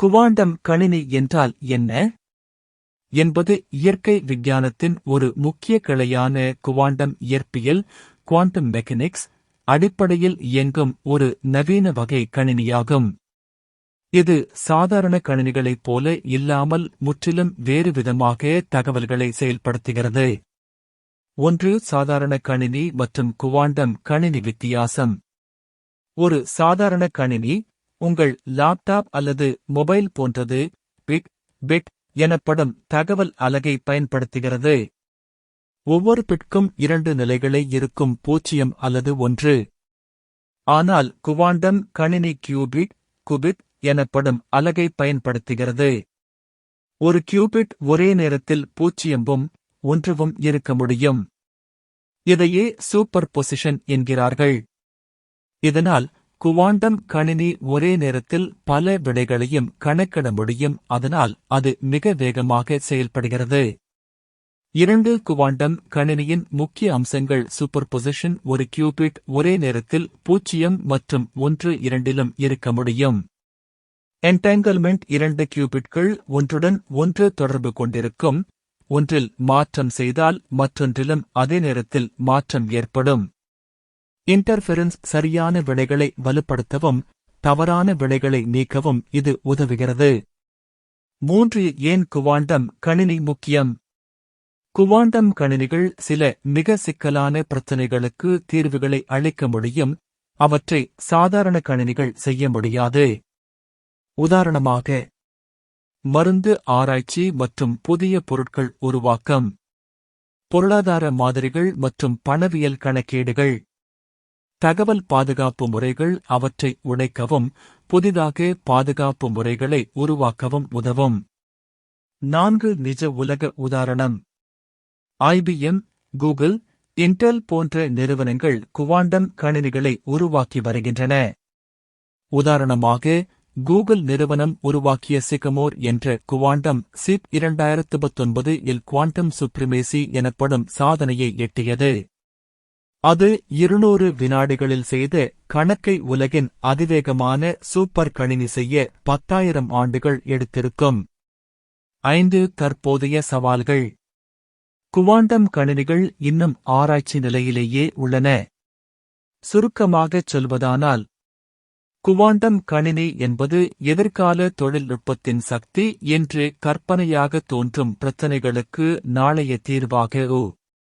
Quantum கணினி என்றால் என்ன? என்பது இயற்கை விஞ்ஞானத்தின் ஒரு முக்கிய கிளையான குவாண்டம் இயற்பியல் குவாண்டம் மெக்கானிக்ஸ் அடிப்படையில் இயங்கும் ஒரு நவீன வகை கணினியாகும். இது சாதாரண கணினிகளைப் போல இல்லாமல் முற்றிலும் வேறு விதமாக தகவல்களை செயல்படுத்துகிறது. ஒன்று சாதாரண கணினி மற்றும் குவாண்டம் கணினி வித்தியாசம். ஒரு சாதாரண கணினி உங்கள் லேப்டாப் அல்லது மொபைல் போன்றது பிட் பிட் எனப்படும் தகவல் அலகை பயன்படுத்துகிறது. ஒவ்வொரு பிட்கும் இரண்டு நிலைகளை இருக்கும் பூஜ்ஜியம் அல்லது ஒன்று. ஆனால் குவாண்டம் கணினி கியூபிட் குபிட் எனப்படும் அலகை பயன்படுத்துகிறது. ஒரு கியூபிட் ஒரே நேரத்தில் பூஜ்ஜியமும் ஒன்றுவும் இருக்க முடியும். இதையே சூப்பர் பொசிஷன் என்கிறார்கள். இதனால் குவாண்டம் கணினி ஒரே நேரத்தில் பல விடைகளையும் கணக்கிட முடியும். அதனால் அது மிக வேகமாக செயல்படுகிறது. இரண்டு குவாண்டம் கணினியின் முக்கிய அம்சங்கள் சூப்பர் பொசிஷன் ஒரு கியூபிட் ஒரே நேரத்தில் பூஜ்ஜியம் மற்றும் ஒன்று இரண்டிலும் இருக்க முடியும். என்டாங்கிள்மெண்ட் இரண்டு கியூபிட்கள் ஒன்றுடன் ஒன்று தொடர்பு கொண்டிருக்கும். ஒன்றில் மாற்றம் செய்தால் மற்றொன்றிலும் அதே நேரத்தில் மாற்றம் ஏற்படும். இன்டர்ஃபெரன்ஸ் சரியான விலைகளை வலுப்படுத்தவும் தவறான விலைகளை நீக்கவும் இது உதவுகிறது. மூன்று ஏன் குவாண்டம் கணினி முக்கியம்? குவாண்டம் கணினிகள் சில மிக சிக்கலான பிரச்சினைகளுக்கு தீர்வுகளை அளிக்க முடியும். அவற்றை சாதாரண கணினிகள் செய்ய முடியாது. உதாரணமாக மருந்து ஆராய்ச்சி மற்றும் புதிய பொருட்கள் உருவாக்கம். பொருளாதார மாதிரிகள் மற்றும் பணவியல் கணக்கீடுகள். தகவல் பாதுகாப்பு முறைகள் அவற்றை உடைக்கவும் புதிதாக பாதுகாப்பு முறைகளை உருவாக்கவும் உதவும். நான்கு நிஜ உலக உதாரணம். ஐபிஎம் கூகுள் இன்டெல் போன்ற நிறுவனங்கள் குவாண்டம் கணினிகளை உருவாக்கி வருகின்றன. உதாரணமாக கூகுள் நிறுவனம் உருவாக்கிய சிகமோர் என்ற குவாண்டம் சிப் இரண்டாயிரத்து பத்தொன்பது இல் குவாண்டம் சுப்ரிமேசி எனப்படும் சாதனையை எட்டியது. அது இருநூறு வினாடிகளில் செய்த கணக்கை உலகின் அதிவேகமான சூப்பர் கணினி செய்ய பத்தாயிரம் ஆண்டுகள் எடுத்திருக்கும். ஐந்து தற்போதைய சவால்கள். குவாண்டம் கணினிகள் இன்னும் ஆராய்ச்சி நிலையிலேயே உள்ளன. சுருக்கமாகச் சொல்வதானால் குவாண்டம் கணினி என்பது எதிர்கால தொழில்நுட்பத்தின் சக்தி என்று கற்பனையாக தோன்றும் பிரச்சினைகளுக்கு நாளைய தீர்வாக ஓ